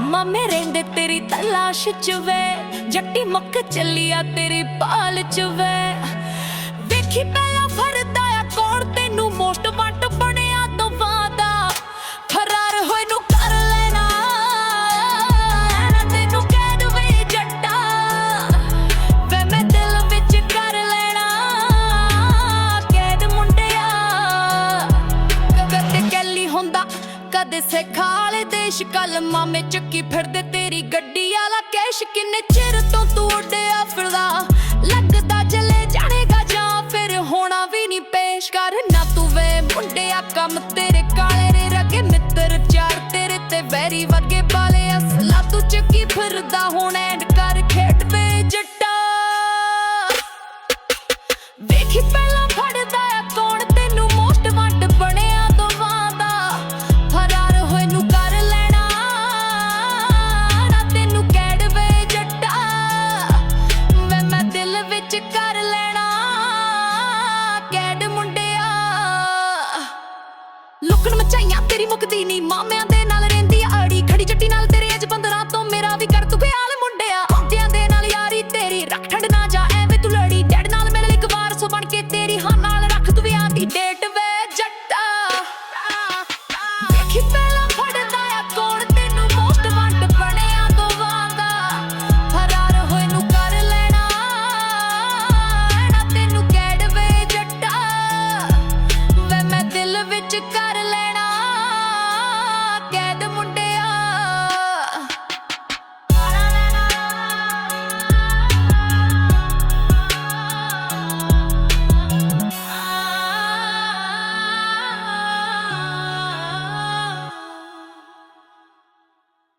ਮੰਮੇ ਰਹਿੰਦੇ ਤੇਰੀ ਤਲਾਸ਼ ਚ ਵੇ ਜੱਟੀ ਮੁੱਕ ਆ ਤੇਰੀ ਪਾਲ ਚ ਵੇ। ਵੇਖੀ ਕਦੇ ਸਿਖਾਲੇ ਦੇਸ਼ ਕੱਲ ਮਾਮੇ ਚੱਕੀ ਫਿਰਦੇ, ਤੇਰੀ ਗੱਡੀ ਵਾਲਾ ਕੈਸ਼। ਕਿੰਨੇ ਚਿਰ ਤੋਂ ਤੂੰ ਉੱਡਿਆ ਫਿਰਦਾ? ਲੱਗਦਾ ਚਲੇ ਜਾਣੇਗਾ ਜਾਂ ਫਿਰ ਹੋਣਾ ਵੀ ਨਹੀਂ ਪੇਸ਼ ਕਰ। ਨਾ ਤੂੰ ਵੇ ਮੁੰਡਿਆ, ਕੰਮ ਤੇਰੇ ਕਾਲੇ ਰੇ ਰਗੇ ਮਿੱਤਰ ਚਾਰ, ਤੇਰੇ ਤੇ ਵੈਰੀ ਵਗੇ ਲੁਕਣ ਮਚਾਈਆਂ ਤੇਰੀ ਮੁਕਦੀ ਨਹੀਂ ਮਾਮਿਆਂ